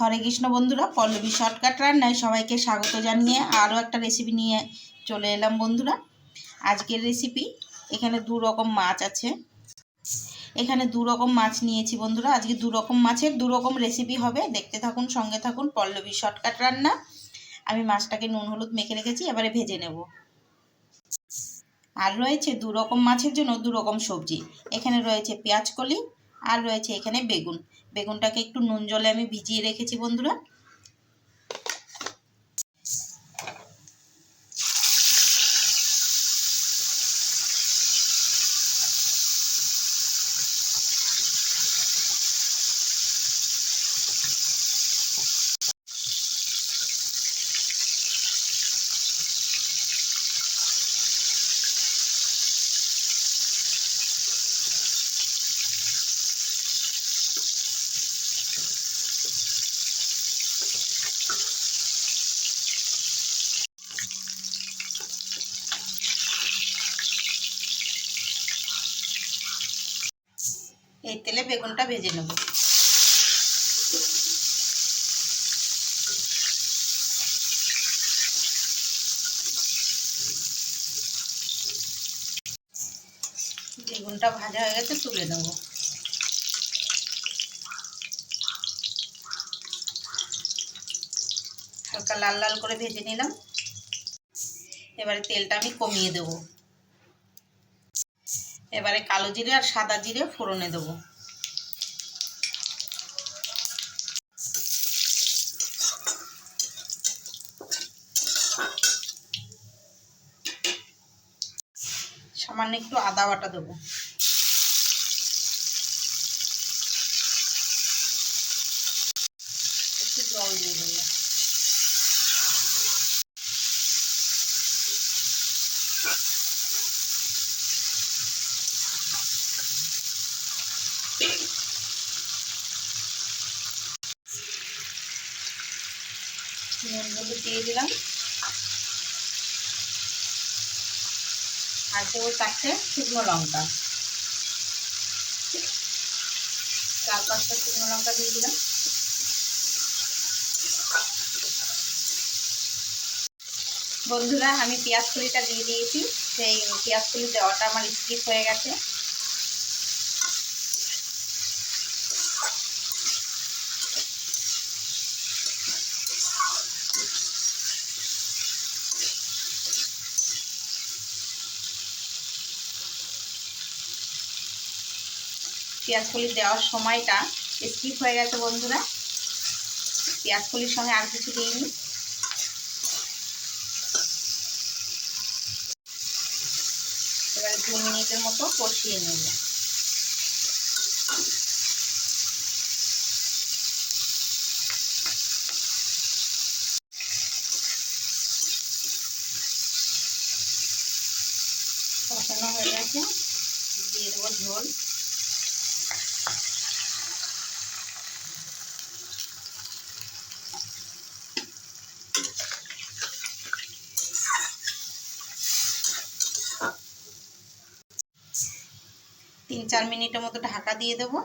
হরে কৃষ্ণ বন্ধুরা, পল্লবী শর্টকাট রান্নায় সবাইকে স্বাগত জানিয়ে আরও একটা রেসিপি নিয়ে চলে এলাম বন্ধুরা। আজকের রেসিপি এখানে দু রকম মাছ আছে। এখানে দু রকম মাছ নিয়েছি বন্ধুরা। আজকে দু রকম মাছের দু রকম রেসিপি হবে। দেখতে থাকুন, সঙ্গে থাকুন, পল্লবী শর্টকাট রান্না। আমি মাছটাকে নুন, হলুদ মেখে রেখেছি, এবারে ভেজে নেব। আর রয়েছে দু রকম মাছের জন্য দু রকম সবজি। এখানে রয়েছে পেঁয়াজ কলি আর রয়েছে এখানে বেগুন। বেগুনটাকে একটু নুন জলে আমি ভিজিয়ে রেখেছি বন্ধুরা। এই তেলে বেগুনটা ভেজে নেব। বেগুনটা ভাজা হয়ে গেছে, তুলে নেব। হালকা লাল লাল করে ভেজে নিলাম। এবারে তেলটা আমি কমিয়ে দেবো। এবারে কালো জিরে আর সাদা জিরে ফোড়নে দেব। সামান্য একটু আদা বাটা দেবো একটু জল দিয়ে দেবো নুন দিয়ে দিলাম। আর দেবো চারটে শুকনো লঙ্কা। চার পাঁচটা শুকনো লঙ্কা দিয়ে দিলাম। বন্ধুরা, আমি পেঁয়াজ কলিটা দিয়ে দিয়েছি। সেই পেঁয়াজ কলি দেওয়াটা আমার স্কিপ হয়ে গেছে। পেঁয়াজ কলি দেওয়ার সময়টা স্কিপ হয়ে গেছে বন্ধুরা। পেঁয়াজ কলির সঙ্গে আর কিছু দিইনি এবারে দু মিনিটের মতো কষিয়ে নেব। কষানো হয়ে গেছে। দিয়ে দেবো ঝোল। তিন চার মিনিটের মতো ঢাকা দিয়ে দেবো।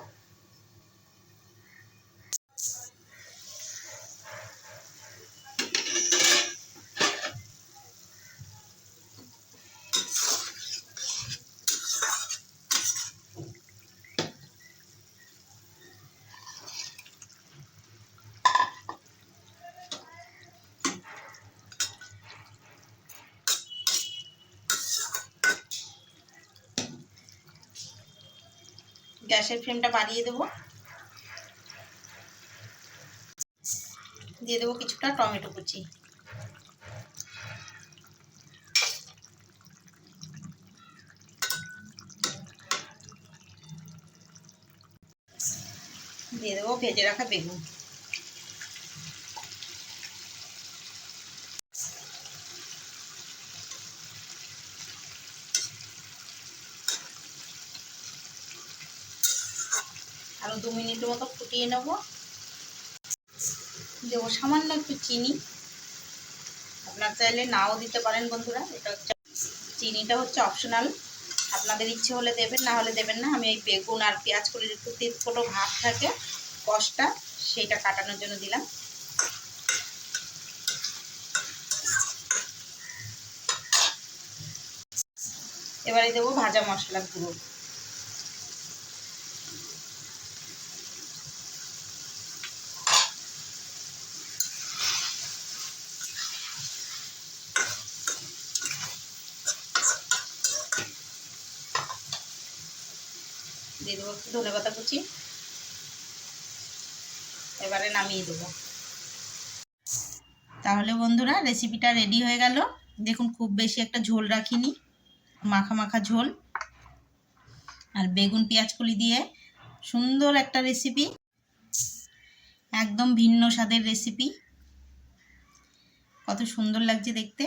গ্যাসের ফ্লেমটা বাড়িয়ে দেবো। দিয়ে দেবো কিছুটা টমেটো কুচি। দিয়ে দেবো ভেজে রাখা বেগুন। দু মিনিটের মতো ফুটিয়ে নেব। দেবো সামান্য একটু চিনি। আপনার চাইলে নাও দিতে পারেন বন্ধুরা, এটা হচ্ছে চিনিটা হচ্ছে অপশনাল আপনাদের ইচ্ছে হলে দেবেন, না হলে দেবেন না। আমি এই বেগুন আর পেঁয়াজ করে একটু তেজকোটো ভাব থাকে, কষটা, সেইটা কাটানোর জন্য দিলাম। এবারে দেবো ভাজা মশলা গুঁড়ো। দিয়ে দেবো একটু ধনে পাতা কুচি। এবারে নামিয়ে দেবো। তাহলে বন্ধুরা রেসিপিটা রেডি হয়ে গেল। দেখুন, খুব বেশি একটা ঝোল রাখিনি। মাখা মাখা ঝোল। আর বেগুন, পেঁয়াজ, কলি দিয়ে সুন্দর একটা রেসিপি একদম ভিন্ন স্বাদের রেসিপি কত সুন্দর লাগছে দেখতে।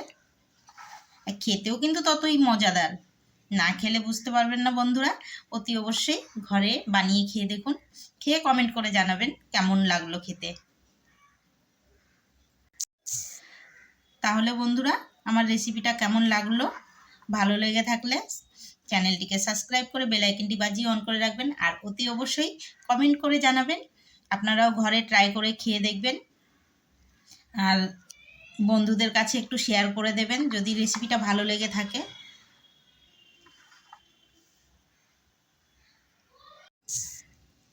খেতেও কিন্তু ততই মজাদার। না খেলে বুঝতে পারবেন না বন্ধুরা। অতি অবশ্যই ঘরে বানিয়ে খেয়ে দেখুন। খেয়ে কমেন্ট করে জানাবেন কেমন লাগল খেতে। তাহলে বন্ধুরা, আমার রেসিপিটা কেমন লাগল? ভালো লেগে থাকলে চ্যানেলটিকে সাবস্ক্রাইব করে বেল আইকনটি বাজিয়ে অন করে রাখবেন। আর অতি অবশ্যই কমেন্ট করে জানাবেন। আপনারাও ঘরে ট্রাই করে খেয়ে দেখবেন। আর বন্ধুদের কাছে একটু শেয়ার করে দেবেন। যদি রেসিপিটা ভালো লেগে থাকে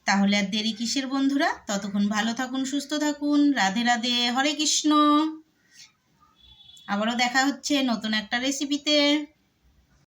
তাহলে আর দেরি কিসের বন্ধুরা? ততক্ষণ ভালো থাকুন, সুস্থ থাকুন। রাধে রাধে, হরে কৃষ্ণ। আবারও দেখা হচ্ছে নতুন একটা রেসিপিতে